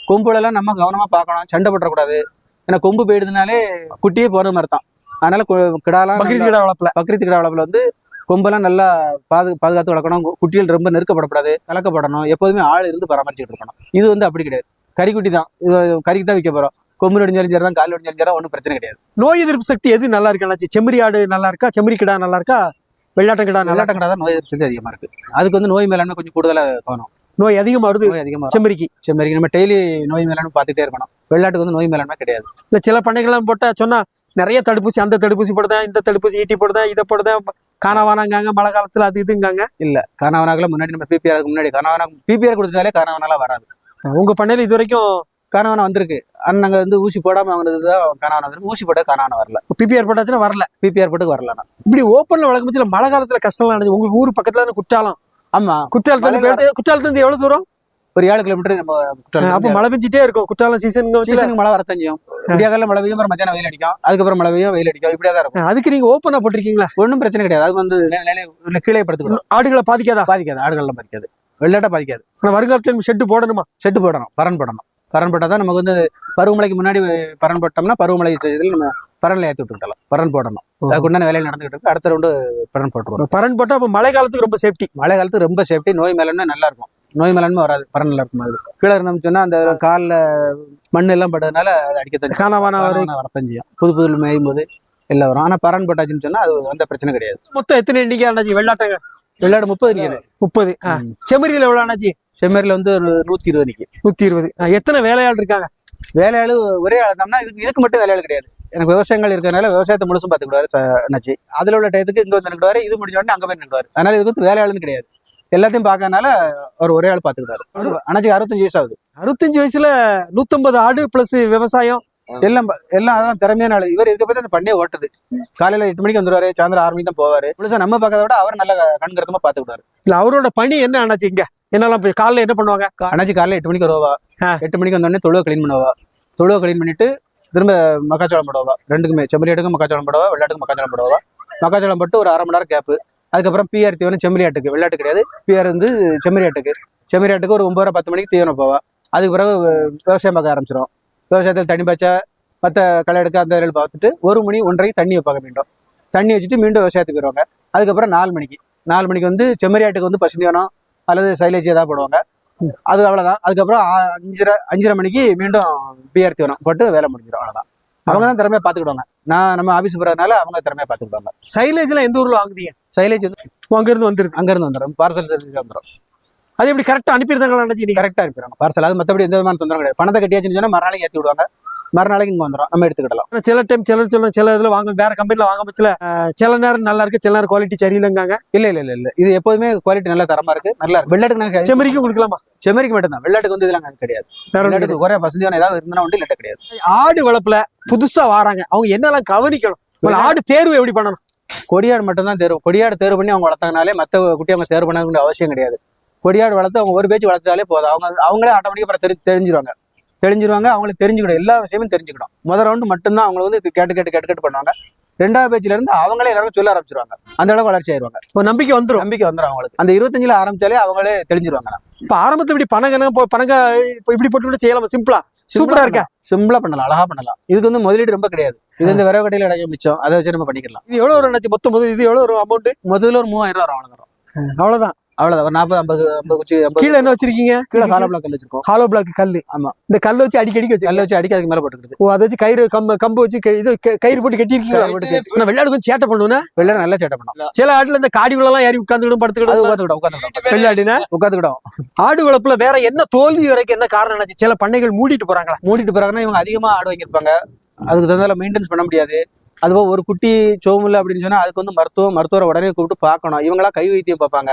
கொம்புலலாம் நம்ம கவனமா பார்க்கணும். சண்டை போட்டுறக்கூடாது. ஏன்னா கொம்பு போயிடுதுனாலே குட்டியே போற மாதிரி தான் அதனால கிடாலாம் பக்ரீத் கிடா வளர்ப்புல. பக்ரீத் கிடா வளர்ப்புல வந்து கொம்பெல்லாம் நல்லா பாது பாதுகாத்து வளர்க்கணும். குட்டிகள் ரொம்ப நெருக்கப்படக்கூடாது கலக்கப்படணும் எப்போதுமே ஆள் இருந்து பராமரிச்சுட்டு இருக்கணும். இது வந்து அப்படி கிடையாது. கறிக்குட்டி தான். இது கறிக்கு தான் விற்க போறோம். கொம்பு நொடிஞ்சாலும் சரி தான் கால் நொடிஞ்சாலும் சரி ஒன்றும் பிரச்சனை கிடையாது. நோய் எதிர்ப்பு சக்தி எது நல்லா இருக்கு? செம்மறி ஆடு நல்லா இருக்கா? செம்மறி கிடா நல்லா இருக்கா? வெள்ளாட்டம் கிடா வெள்ளாட்டம் கடை தான் நோய் எதிர்ப்பு சக்தி அதிகமா இருக்கு. அதுக்கு வந்து நோய் மேலாண்மை கொஞ்சம் கூடுதலா கவனம். நோய் அதிகமா வருது நோய் அதிகமா வரும். செம்மறிக்கு. செம்மறிக்கு நம்ம டெய்லி நோய் மேலாண்மை பார்த்துட்டே இருக்கணும். வெள்ளாட்டுக்கு வந்து நோய் மேலாண்மை கிடையாது. இல்ல சில பண்ணைகள்லாம் போட்டா சொன்னா நிறைய தடுப்பூசி அந்த தடுப்பூசி போடுதேன் இந்த தடுப்பூசி ஈட்டி போடுதேன் இதை போடுதேன் காணாவானாங்க மழை காலத்துல அது இதுங்காங்க. இல்ல காணவனாகல முன்னாடி நம்ம பிபிஆர் முன்னாடி காணவனா பிபிஆர் கொடுத்துட்டாலே காணவனாலாம் வராது. உங்க பண்ணையில இது வரைக்கும் காணவனா வந்திருக்கு. ஆனா நாங்க வந்து ஊசி போடாம வாங்கினது தான் காணவனா வந்திருக்கு. ஊசி போட காணவனா வரல. பிபிஆர் போட்டாச்சுன்னா வரல. பிபிஆர் போட்டு வரல நான். இப்படி ஓப்பன்ல பட்சத்துல மழை காலத்துல கஷ்டம்லாம் நடந்துச்சு உங்க ஊர் பக்கத்துல குற்றாலம். ஆமா. குற்றாலத்துல இருந்து மழை போயிட்டு- குற்றாலத்துல இருந்து எவ்வளவு தூரம்? ஒரு ஏழு கிலோமீட்டர் நம்ம குற்றாலம் அப்ப மழை பெஞ்சிட்டே இருக்கும். குற்றாலம் சீசன் சீசனுக்கு மழை வரத்தான் செய்யும் விடியாக்கால மழை பெய்யும் அப்புறம் மத்தியானம் வெயில் அடிக்கும். அதுக்கப்புறம் மழை பெய்யும் வெயில் அடிக்கும். இப்படியே தான் இருக்கும். அதுக்கு நீங்க ஓப்பனா போட்டிருக்கீங்களா? ஒன்றும் பிரச்சனை கிடையாது. அது வந்து கீழே படுத்துக்கணும் ஆடுகளை பாதிக்காதா? பாதிக்காது. ஆடுகள்லாம் பாதிக்காது. வெள்ளாட்டை பாதிக்காது. ஆனா வருங்காலத்துல ஷெட்டு போடணுமா? செட்டு போடணும். பரன் போடணும். பரன் போட்டால் தான் நமக்கு வந்து பருவமழைக்கு முன்னாடி பரன் போட்டோம்னா பருவமழை இதில் நம்ம பரன்ல ஏற்றி விட்டுக்கலாம் பரன் போடணும். அதுக்கு உண்டான வேலையை நடந்துகிட்டு இருக்கு. அடுத்த ரவுண்டு பரன் போட்டுருவோம். பரன் போட்டா அப்ப மழை காலத்துக்கு ரொம்ப சேஃப்டி மழை காலத்துக்கு ரொம்ப சேஃப்டி நோய் மேலாண்மை நல்லா இருக்கும். நோய் மேலாண்மை வராது பரன் நல்லா இருக்கும் அது கீழே இருந்தோம்னு சொன்னா அந்த காலில் மண் எல்லாம் படுறதுனால அது அடிக்கத்தான் காணாவானா வரை வரத்தான் செய்யும். புது புது மேயும் போது எல்லாம் வரும். ஆனா பரன் போட்டாச்சுன்னு சொன்னா அது எந்த பிரச்சனை கிடையாது. மொத்தம் எத்தனை எண்ணிக்கை அண்ணாச்சி? வெள்ளாட்டங்க. வெள்ளாடு முப்பது நிக்கல முப்பது. செம்மறியில எவ்வளவு அண்ணாச்சி? செம்மறியில் வந்து ஒரு நூத்தி இருபது நிக்கி நூத்தி இருபது. எத்தனை வேலையாள் இருக்காங்க? வேலையாளு ஒரே ஆள் தம்னா இதுக்கு இதுக்கு மட்டும் வேலையாள் கிடையாது. எனக்கு விவசாயங்கள் இருக்கிறதுனால விவசாயத்தை முழுசும் பார்த்துக்கிடுவாரு அண்ணாச்சி. அதுல உள்ள டயத்துக்கு இங்க வந்து நின்றுவாரு இது முடிஞ்ச உடனே அங்க போய் நின்றுவாரு அதனால இதுக்கு வந்து வேலையாளுன்னு கிடையாது. எல்லாத்தையும் பார்க்கறதுனால அவர் ஒரே ஆள் பார்த்துக்கிட்டாரு. அண்ணாச்சி அறுபத்தஞ்சு வயசு ஆகுது. அறுபத்தஞ்சு வயசுல நூத்தம்பது ஆடு பிளஸ் விவசாயம். எல்லாம் எல்லாம் அதெல்லாம் திறமையான ஆளு இவர் இருக்க பத்தி அந்த பண்ணையே ஓட்டுது. காலையில எட்டு மணிக்கு வந்துருவாரு சாயந்தரம் ஆறு மணிக்கு தான் போவாரு. முழுசா நம்ம பார்க்கறத விட அவர் நல்ல கண்கருத்தமா பார்த்துக்கிட்டாரு. இல்ல அவரோட பணி என்ன அண்ணாச்சி இங்க? என்னெல்லாம் போய் காலைல என்ன பண்ணுவாங்க? அண்ணாச்சி காலையில எட்டு மணிக்கு வருவா. எட்டு மணிக்கு வந்தோடனே தொழுவை க்ளீன் பண்ணுவா. தொழுவை க்ளீன் பண்ணிட்டு திரும்ப மக்காச்சோளம் போடுவா. ரெண்டுக்குமே செம்மறியாட்டுக்கும் மக்காச்சோளம் போடுவா வெள்ளாட்டுக்கும் மக்காச்சோளம் போடுவா. மக்காச்சோளம் போட்டு ஒரு அரை மணி நேரம் கேப்பு அதுக்கப்புறம் பிஆர் தீவனம் செம்மறியாட்டுக்கு வெள்ளாட்டு கிடையாது. பிஆர் வந்து செம்மறியாட்டுக்கு செம்மறியாட்டுக்கு ஒரு ஒன்பது பத்து மணிக்கு தீவனம் போவா. அதுக்கு பிறகு விவசாயம் பார்க்க ஆரம்பிச்சிடும் விவசாயத்தில் தண்ணி பாய்ச்சா மற்ற களை எடுக்க அந்த வேலையில் பார்த்துட்டு ஒரு மணி ஒன்றரைக்கு தண்ணி வைப்பாங்க மீண்டும். தண்ணி வச்சுட்டு மீண்டும் விவசாயத்துக்கு வருவாங்க அதுக்கப்புறம் நாலு மணிக்கு. நாலு மணிக்கு வந்து செம்மறியாட்டுக்கு வந்து பசுமையானம் அல்லது சைலேஜ் ஏதாவது போடுவாங்க. அது அவ்வளோதான் அதுக்கப்புறம் அஞ்சரை அஞ்சரை மணிக்கு மீண்டும் பிஆர் தீவனம் போட்டு வேலை முடிஞ்சிடும் அவ்வளோதான் அவங்க தான் திறமையா பாத்துக்கிடுவாங்க. நான் நம்ம ஆபீஸ் போறதுனால அவங்க திறமையா பாத்துக்கிடுவாங்க. சைலேஜ்லாம் எந்த ஊர்ல வாங்குறீங்க சைலேஜ் வந்து அங்க இருந்து வந்துருது. அங்க இருந்து வந்துடும் பார்சல் சர்வீஸ் வந்துடும் அது எப்படி கரெக்டா அண்ணாச்சி நீங்க கரெக்டா அனுப்பிடுவாங்க பார்சல் அது மத்தபடி எந்த விதமான தொந்தரவு கிடையாது. பணத்தை கட்டியாச்சுன்னு சொன்னா மறுநாளைக்கு ஏத்தி விடுவாங்க. மறுநாளைக்கு இங்க வந்துடும் நம்ம எடுத்துக்கிடலாம். சில டைம் சிலர் சொல்ல சில இதுல வாங்க வேற கம்பெனில வாங்க பட்சல சில நேரம் நல்லா இருக்கு சில நேரம் குவாலிட்டி சரியில்லைங்காங்க. இல்ல இல்ல இல்ல இல்ல. இது எப்போதுமே குவாலிட்டி நல்ல தரமா இருக்கு. நல்லா இருக்கு. வெள்ளாட்டுக்கு நாங்க செம்மறிக்கும் கொடுக்கலாமா செம்மறிக்கு மட்டும் தான் வெள்ளாட்டுக்கு வந்து இதெல்லாம் கிடையாது. வெள்ளாட்டுக்கு குறைய வசதியான ஏதாவது இருந்தா உண்டு இல்லட்ட கிடையாது. ஆடு வளர்ப்புல புதுசா வராங்க. அவங்க என்னெல்லாம் கவனிக்கணும்? ஆடு தேர்வு எப்படி பண்ணணும்? கொடியாடு மட்டும் தான் தேர்வு. கொடியாடு தேர்வு பண்ணி அவங்க வளர்த்தாங்கனாலே மத்த குட்டி அவங்க தேர்வு பண்ண அவசியம் கிடையாது. கொடியாடு வளர்த்து அவங்க ஒரு பேச்சு வளர்த்தாலே போதும். அவங்க அவங்களே ஆட்டோமேட்டிக்கா அப்புறம் தெரி தெரிஞ்சிருவாங்க. தெரிஞ்சிருவாங்க அவங்களுக்கு தெரிஞ்சுக்கிடும் எல்லா விஷயமும் தெரிஞ்சுக்கிடும் முதல் ரவுண்டு மட்டும்தான் அவங்க வந்து கேட்டு கேட்டு கேட்டு கேட்டு பண்ணுவாங்க. ரெண்டாவது பேச்சுல இருந்து அவங்களே எல்லாரும் சொல்ல ஆரம்பிச்சிருவாங்க. அந்த அளவுக்கு வளர்ச்சி ஆயிருவாங்க. ஒரு நம்பிக்கை வந்துரும். நம்பிக்கை வந்துடும் அவங்களுக்கு. அந்த இருபத்தஞ்சுல ஆரம்பிச்சாலே அவங்களே தெரிஞ்சிருவாங்க இப்ப ஆரம்பத்துல இப்படி பணங்க பணங்க இப்ப இப்படி போட்டு செய்யலாமா? சிம்பிளா சூப்பரா இருக்கா? சிம்பிளா பண்ணலாம். அழகா பண்ணலாம். இதுக்கு வந்து முதலீடு ரொம்ப கிடையாது. இது வந்து விரவு கடையில கிடைக்க மிச்சம். அதை வச்சு நம்ம பண்ணிக்கலாம். இது எவ்வளவு ஒரு மொத்தம் முதல் இது எவ்வளவு ஒரு அமௌண்ட் முதல்ல ஒரு மூவாயிரம் ரூபா வரும் அவ்வளவுதான். அவ்வளவுதான். ஒரு நாற்பது ஐம்பது ஐம்பது குச்சி கீழே என்ன வச்சிருக்கீங்க? கீழே கால பிளாக் கல் வச்சிருக்கோம். ஹாலோ பிளாக் கல்லு. ஆமா. இந்த கல்லை வச்சு அடிக்கடிக்கு வச்சு கல்ல வச்சு அடிக்க அதுக்கு மேல போட்டுக்கிறது ஓ அதை வச்சு கயிறு கம்பு கம்பு வச்சு இது கயிறு போட்டு நான் வெள்ளாடு கொஞ்சம் சேட்டை பண்ணுவேன் வெள்ளை நல்லா சேட்டை பண்ணும். சில ஆட்டுல இந்த காடிக்குள்ள எல்லாம் ஏறி உட்காந்துக்கிடும் படுத்துக்கிடும். உட்காந்துக்கிடும் உட்காந்துக்கிடும் வெள்ளாடுனா உட்காந்துக்கிடும் ஆடு வளர்ப்புல வேற என்ன தோல்வி வரைக்கும் என்ன காரணம் என்னாச்சு? சில பண்ணைகள் மூடிட்டு போறாங்களா? மூடிட்டு போறாங்கன்னா இவங்க அதிகமா ஆடு வாங்கியிருப்பாங்க. அதுக்கு தகுந்தால மெயின்டைன்ஸ் பண்ண முடியாது. அதுபோக ஒரு குட்டி சோமுல்ல அப்படின்னு சொன்னா அதுக்கு வந்து மருத்துவம் மருத்துவரை உடனே கூப்பிட்டு பார்க்கணும். இவங்களா கை வைத்தியம் பார்ப்பாங்க.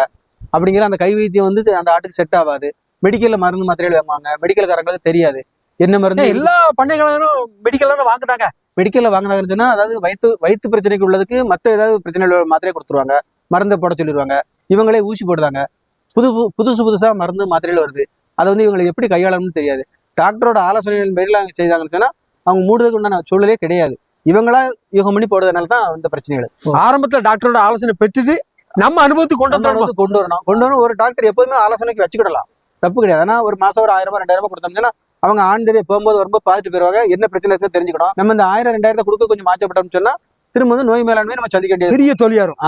அப்படிங்கிற அந்த கை வைத்தியம் வந்து அந்த ஆட்டுக்கு செட் ஆகாது. மெடிக்கல்ல மருந்து மாத்திரைகள் வாங்குவாங்க. மெடிக்கல்காரங்களுக்கு தெரியாது. என்ன மருந்து? எல்லா பண்ணைகளும் மெடிக்கல் வாங்குறாங்க மெடிக்கல்ல வாங்கினாங்கன்னு சொன்னா அதாவது வயிற்று வயிற்று பிரச்சனைக்கு உள்ளதுக்கு மத்த ஏதாவது பிரச்சனை மாத்திரையை கொடுத்துருவாங்க. மருந்தை போட சொல்லிடுவாங்க. இவங்களே ஊசி போடுறாங்க. புது புதுசு புதுசா மருந்து மாத்திரைகள் வருது. அதை வந்து இவங்களுக்கு எப்படி கையாளணும்னு தெரியாது. டாக்டரோட ஆலோசனைகள் பேரில் செய்தாங்கன்னு சொன்னா அவங்க மூடுறதுக்கு உண்டான சூழலே கிடையாது. இவங்களா யுகம் பண்ணி போடுறதுனால தான் இந்த பிரச்சனைகள். ஆரம்பத்துல டாக்டரோட ஆலோசனை பெற்றுட்டு நம்ம அனுபவத்துக்கு கொண்டு வந்து கொண்டு வரணும். கொண்டு வரணும். ஒரு டாக்டர் எப்போதுமே ஆலோசனைக்கு வச்சுக்கிடலாம். தப்பு கிடையாது. ஆனா ஒரு மாசம் ஒரு ஆயிரம் ரூபாய் ரெண்டாயிரம் ரூபாய் கொடுத்தோம்னா அவங்க ஆண் தேவையை போகும்போது வரும்போது பார்த்துட்டு போயிருவாங்க என்ன பிரச்சனை இருக்குன்னு தெரிஞ்சுக்கணும். நம்ம இந்த ஆயிரம் ரெண்டாயிரத்தை கொடுக்க கொஞ்சம் மாற்றப்பட்டோம்னு சொன்னா திரும்ப வந்து நோய் மேலாண்மை நம்ம சந்திக்க வேண்டியது பெரிய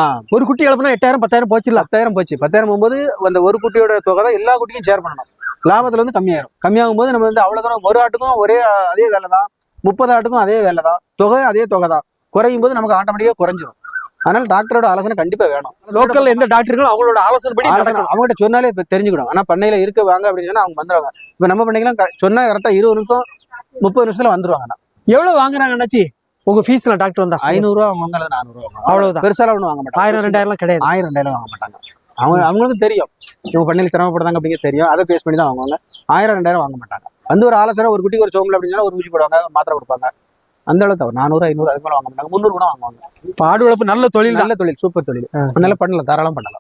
ஆ. ஒரு குட்டி இழப்புனா எட்டாயிரம் பத்தாயிரம் போச்சுல. பத்தாயிரம் போச்சு. பத்தாயிரம் போகும்போது அந்த ஒரு குட்டியோட தொகை தான் எல்லா குட்டிக்கும் ஷேர் பண்ணணும். லாபத்துல வந்து கம்மியாயிரும். கம்மியாகும் போது நம்ம வந்து அவ்வளவு தூரம் ஒரு ஆட்டுக்கும் ஒரே அதே வேலை தான் முப்பது ஆட்டுக்கும் அதே வேலை தான் தொகை அதே தொகை தான் குறையும் போது நமக்கு ஆட்டோமேட்டிக்கா குறைஞ்சிரும். அதனால டாக்டரோட ஆலோசனை கண்டிப்பா வேணும். லோக்கல்ல எந்த டாக்டர்களும் அவங்களோட ஆலோசனை படி அவங்ககிட்ட சொன்னாலே இப்ப தெரிஞ்சுக்கணும் ஆனா பண்ணையில இருக்க வாங்க அப்படின்னு சொன்னா அவங்க வந்துருவாங்க. இப்ப நம்ம பண்ணைக்கெல்லாம் சொன்னா கரெக்டா இருபது நிமிஷம் முப்பது நிமிஷத்துல வந்துருவாங்க எவ்வளவு வாங்குறாங்க அண்ணாச்சி? உங்க ஃபீஸ்ல டாக்டர் வந்தா. ஐநூறு ரூபா வாங்குவாங்க அல்லது நானூறு ரூபா வாங்குவாங்க அவ்வளவுதான். பெருசாலாம் ஒன்றும் வாங்க மாட்டாங்க. ஆயிரம் ரெண்டாயிரம் கிடையாது. ஆயிரம் ரெண்டாயிரம் வாங்க மாட்டாங்க. அவங்க அவங்களுக்கும் தெரியும். இவங்க பண்ணையில் சிரமப்படுறாங்க அப்படிங்கிறது தெரியும். அதை பேஸ் பண்ணி தான் வாங்குவாங்க. ஆயிரம் ரெண்டாயிரம் வாங்க மாட்டாங்க. வந்து ஒரு ஆலோசனை ஒரு குட்டிக்கு ஒரு சோம்பல் அப்படின்னு ஒரு ஊசி போடுவாங்க மாத்திரை கொடுப்பாங்க. அந்த அளவு தவிர நானூறு ஐநூறு அது மேல வாங்க மாட்டாங்க. முந்நூறு கூட வாங்குவாங்க. ஆடு வளர்ப்பு நல்ல தொழில் நல்ல தொழில் சூப்பர் தொழில். அதனால பண்ணலாம் தாராளம் பண்ணலாம்.